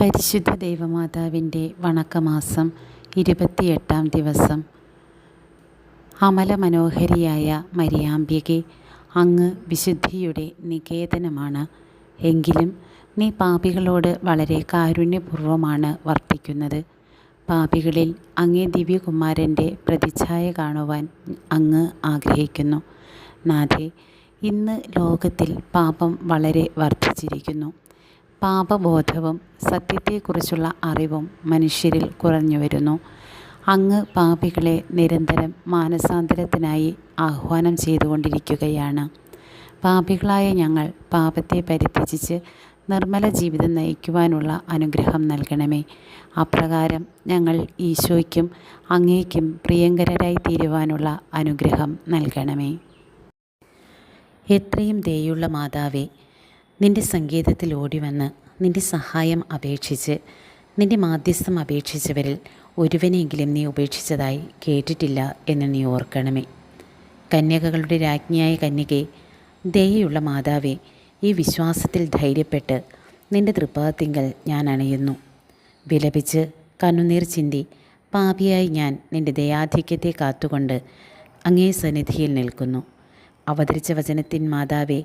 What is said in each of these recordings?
പരിശുദ്ധ ദൈവമാതാവിന്റെ വണക്കമാസം ഇരുപത്തിയെട്ടാം ദിവസം. അമലമനോഹരിയായ മരിയാമ്പികെ അങ്ങ് വിശുദ്ധിയുടെ നികേതനമാണ്. എങ്കിലും നീ പാപികളോട് വളരെ കാരുണ്യപൂർവമാണ് വർത്തിക്കുന്നത്. പാപികളിൽ അങ്ങേ ദിവ്യകുമാരന്റെ പ്രതിച്ഛായ കാണുവാൻ അങ്ങ് ആഗ്രഹിക്കുന്നു. നാഥേ ഇന്ന് ലോകത്തിൽ പാപം വളരെ വർദ്ധിച്ചിരിക്കുന്നു. പാപബോധവും സത്യത്തെക്കുറിച്ചുള്ള അറിവും മനുഷ്യരിൽ കുറഞ്ഞു വരുന്നു അങ്ങ് പാപികളെ നിരന്തരം മാനസാന്തരത്തിനായി ആഹ്വാനം ചെയ്തുകൊണ്ടിരിക്കുകയാണ്. പാപികളായ ഞങ്ങൾ പാപത്തെ പരിത്യജിച്ച് നിർമ്മല ജീവിതം നയിക്കുവാനുള്ള അനുഗ്രഹം നൽകണമേ. അപ്രകാരം ഞങ്ങൾ ഈശോയ്ക്കും അങ്ങേക്കും പ്രിയങ്കരരായി തീരുവാനുള്ള അനുഗ്രഹം നൽകണമേ. എത്രയും ദയുള്ള മാതാവേ നിന്റെ സങ്കേതത്തിൽ ഓടിവന്ന് നിന്റെ സഹായം അപേക്ഷിച്ച് നിന്റെ മാധ്യസ്ഥം അപേക്ഷിച്ചവരിൽ ഒരുവനെങ്കിലും നീ ഉപേക്ഷിച്ചതായി കേട്ടിട്ടില്ല എന്ന് നീ ഓർക്കണമേ. കന്യകകളുടെ രാജ്ഞിയായ കന്യകെ ദയയുള്ള മാതാവേ ഈ വിശ്വാസത്തിൽ ധൈര്യപ്പെട്ട് നിന്റെ തൃപ്പാദത്തിങ്കൽ ഞാൻ അണയുന്നു. വിലപിച്ച് കണ്ണുനീർ ചിന്തി പാപിയായി ഞാൻ നിന്റെ ദയാധിക്യത്തെ കാത്തുകൊണ്ട് അങ്ങേ സന്നിധിയിൽ നിൽക്കുന്നു. അവതരിച്ച വചനത്തിൻ മാതാവേ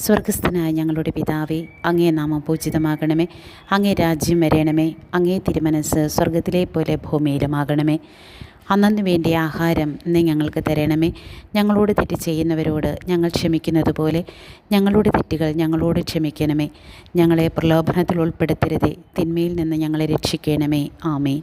സ്വർഗസ്ഥനായ ഞങ്ങളുടെ പിതാവേ അങ്ങേ നാമം പൂജിതമാകണമേ. അങ്ങേ രാജ്യം വരയണമേ അങ്ങേ തിരുമനസ് സ്വർഗത്തിലെ പോലെ ഭൂമിയിലുമാകണമേ. അന്നു വേണ്ടിയ ആഹാരം നീ ഞങ്ങൾക്ക് തരണമേ. ഞങ്ങളോട് തെറ്റ് ചെയ്യുന്നവരോട് ഞങ്ങൾ ക്ഷമിക്കുന്നത് പോലെ ഞങ്ങളുടെ തെറ്റുകൾ ഞങ്ങളോട് ക്ഷമിക്കണമേ. ഞങ്ങളെ പ്രലോഭനത്തിൽ ഉൾപ്പെടുത്തരുതേ. തിന്മയിൽ നിന്ന് ഞങ്ങളെ രക്ഷിക്കണമേ. ആമേൻ.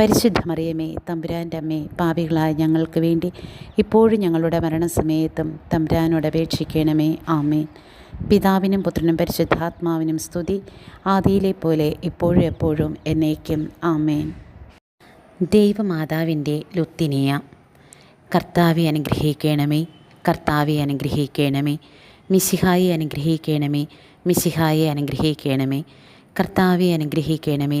പരിശുദ്ധ മറിയമേ തമ്പുരാന്റെ അമ്മേ പാപികളായ ഞങ്ങൾക്ക് വേണ്ടി ഇപ്പോഴും ഞങ്ങളുടെ മരണസമയത്തും തമ്പുരാനോട് അപേക്ഷിക്കണമേ ആമേൻ. പിതാവിനും പുത്രനും പരിശുദ്ധാത്മാവിനും സ്തുതി ആദിയിലെ പോലെ ഇപ്പോഴും എപ്പോഴും എന്നേക്കും ആമേൻ. ദൈവമാതാവിന്റെ ലുത്തിനിയ കർത്താവെ അനുഗ്രഹിക്കണമേ കർത്താവെ അനുഗ്രഹിക്കണമേ മിശിഹായി അനുഗ്രഹിക്കണമേ മിശിഹായി അനുഗ്രഹിക്കണമേ കർത്താവെ അനുഗ്രഹിക്കണമേ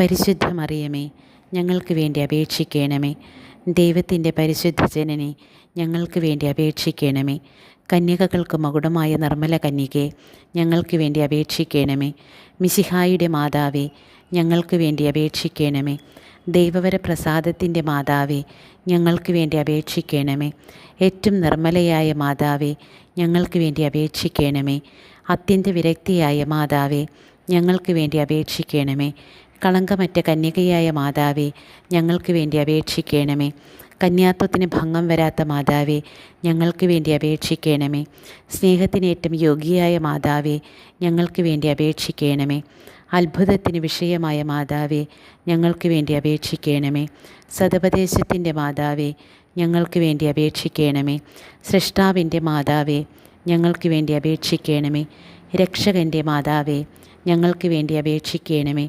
പരിശുദ്ധ മറിയമേ ഞങ്ങൾക്ക് വേണ്ടി അപേക്ഷിക്കണമേ. ദൈവത്തിന്റെ പരിശുദ്ധ ജനനെ ഞങ്ങൾക്ക് വേണ്ടി അപേക്ഷിക്കണമേ. കന്യകകൾക്ക് മകുടമായ നിർമ്മല കന്യകെ ഞങ്ങൾക്ക് വേണ്ടി അപേക്ഷിക്കണമേ. മിശിഹായുടെ മാതാവേ ഞങ്ങൾക്ക് വേണ്ടി അപേക്ഷിക്കണമേ. ദൈവവര പ്രസാദത്തിന്റെ മാതാവേ ഞങ്ങൾക്ക് വേണ്ടി അപേക്ഷിക്കണമേ. ഏറ്റവും നിർമ്മലയായ മാതാവേ ഞങ്ങൾക്ക് വേണ്ടി അപേക്ഷിക്കണമേ. അത്യന്ത വിരക്തിയായ മാതാവേ ഞങ്ങൾക്ക് വേണ്ടി അപേക്ഷിക്കണമേ. കളങ്കമറ്റ കന്യകയായ മാതാവേ ഞങ്ങൾക്ക് വേണ്ടി അപേക്ഷിക്കണമേ. കന്യാത്വത്തിന് ഭംഗം വരാത്ത മാതാവേ ഞങ്ങൾക്ക് വേണ്ടി അപേക്ഷിക്കണമേ. സ്നേഹത്തിനേറ്റം യോഗിയായ മാതാവേ ഞങ്ങൾക്ക് വേണ്ടി അപേക്ഷിക്കണമേ. അത്ഭുതത്തിന് വിഷയമായ മാതാവേ ഞങ്ങൾക്ക് വേണ്ടി അപേക്ഷിക്കണമേ. സതപദേശത്തിന്റെ മാതാവേ ഞങ്ങൾക്ക് വേണ്ടി അപേക്ഷിക്കണമേ. സൃഷ്ടാവിന്റെ മാതാവേ ഞങ്ങൾക്ക് വേണ്ടി അപേക്ഷിക്കണമേ. രക്ഷകന്റെ മാതാവേ ഞങ്ങൾക്ക് വേണ്ടി അപേക്ഷിക്കണമേ.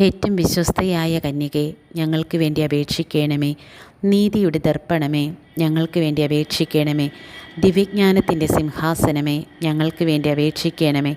ഏറ്റവും വിശ്വസ്തയായ കന്യകെ ഞങ്ങൾക്ക് വേണ്ടി അപേക്ഷിക്കണമേ. നീതിയുടെ ദർപ്പണമേ ഞങ്ങൾക്ക് വേണ്ടി അപേക്ഷിക്കണമേ. ദിവ്യജ്ഞാനത്തിന്റെ സിംഹാസനമേ ഞങ്ങൾക്ക് വേണ്ടി അപേക്ഷിക്കണമേ.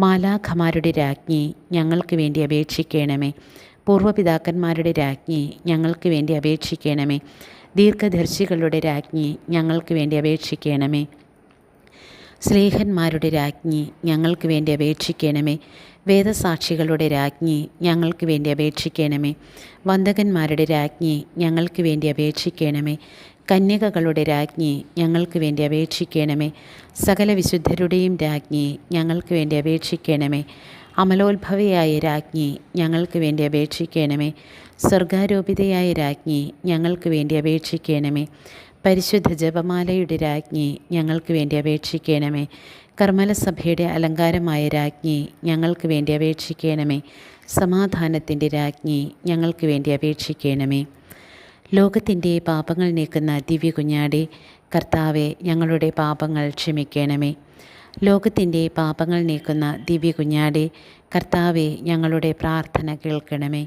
മാലാഖമാരുടെ രാജ്ഞി ഞങ്ങൾക്ക് വേണ്ടി അപേക്ഷിക്കണമേ. പൂർവപിതാക്കന്മാരുടെ രാജ്ഞി ഞങ്ങൾക്ക് വേണ്ടി അപേക്ഷിക്കണമേ. ദീർഘദർശികളുടെ രാജ്ഞി ഞങ്ങൾക്ക് വേണ്ടി അപേക്ഷിക്കണമേ. സ്നേഹന്മാരുടെ രാജ്ഞി ഞങ്ങൾക്ക് വേണ്ടി അപേക്ഷിക്കണമേ. വേദസാക്ഷികളുടെ രാജ്ഞി ഞങ്ങൾക്ക് വേണ്ടി അപേക്ഷിക്കണമേ. വന്ദകന്മാരുടെ രാജ്ഞി ഞങ്ങൾക്ക് വേണ്ടി അപേക്ഷിക്കണമേ. കന്യകകളുടെ രാജ്ഞി ഞങ്ങൾക്ക് വേണ്ടി അപേക്ഷിക്കണമേ. സകല വിശുദ്ധരുടെയും രാജ്ഞി ഞങ്ങൾക്ക് വേണ്ടി അപേക്ഷിക്കണമേ. അമലോത്ഭവയായ രാജ്ഞി ഞങ്ങൾക്ക് വേണ്ടി അപേക്ഷിക്കണമേ. സ്വർഗാരോപിതയായ രാജ്ഞി ഞങ്ങൾക്ക് വേണ്ടി അപേക്ഷിക്കണമേ. പരിശുദ്ധ ജപമാലയുടെ രാജ്ഞി ഞങ്ങൾക്ക് വേണ്ടി അപേക്ഷിക്കണമേ. കർമ്മലസഭയുടെ അലങ്കാരമായ രാജ്ഞി ഞങ്ങൾക്ക് വേണ്ടി അപേക്ഷിക്കണമേ. സമാധാനത്തിന്റെ രാജ്ഞി ഞങ്ങൾക്ക് വേണ്ടി അപേക്ഷിക്കണമേ. ലോകത്തിന്റെ പാപങ്ങൾ നീക്കുന്ന ദിവ്യ കുഞ്ഞാടി കർത്താവെ ഞങ്ങളുടെ പാപങ്ങൾ ക്ഷമിക്കണമേ. ലോകത്തിന്റെ പാപങ്ങൾ നീക്കുന്ന ദിവ്യ കുഞ്ഞാടി കർത്താവെ ഞങ്ങളുടെ പ്രാർത്ഥന കേൾക്കണമേ.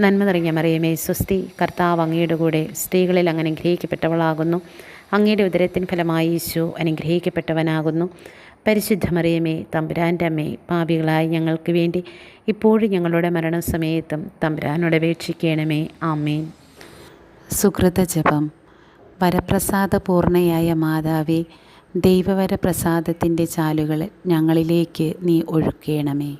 നന്മ നിറഞ്ഞ മറിയമേ സ്വസ്തി കർത്താവ് അങ്ങയുടെ കൂടെ സ്ത്രീകളിൽ അങ്ങനെ അനുഗ്രഹിക്കപ്പെട്ടവളാകുന്നു. അങ്ങയുടെ ഉദരത്തിൻ ഫലമായി യേശു അനുഗ്രഹിക്കപ്പെട്ടവനാകുന്നു. പരിശുദ്ധ മറിയമേ തമ്പുരാന്റെ അമ്മേ പാപികളായി ഞങ്ങൾക്ക് വേണ്ടി ഇപ്പോഴും ഞങ്ങളുടെ മരണസമയത്തും തമ്പുരാനോട് അപേക്ഷിക്കണമേ. ആമേൻ. സുഹൃത ജപം. വരപ്രസാദപൂർണയായ മാതാവേ ദൈവവരപ്രസാദത്തിന്റെ ചാലുകൾ ഞങ്ങളിലേക്ക് നീ ഒഴുക്കേണമേ.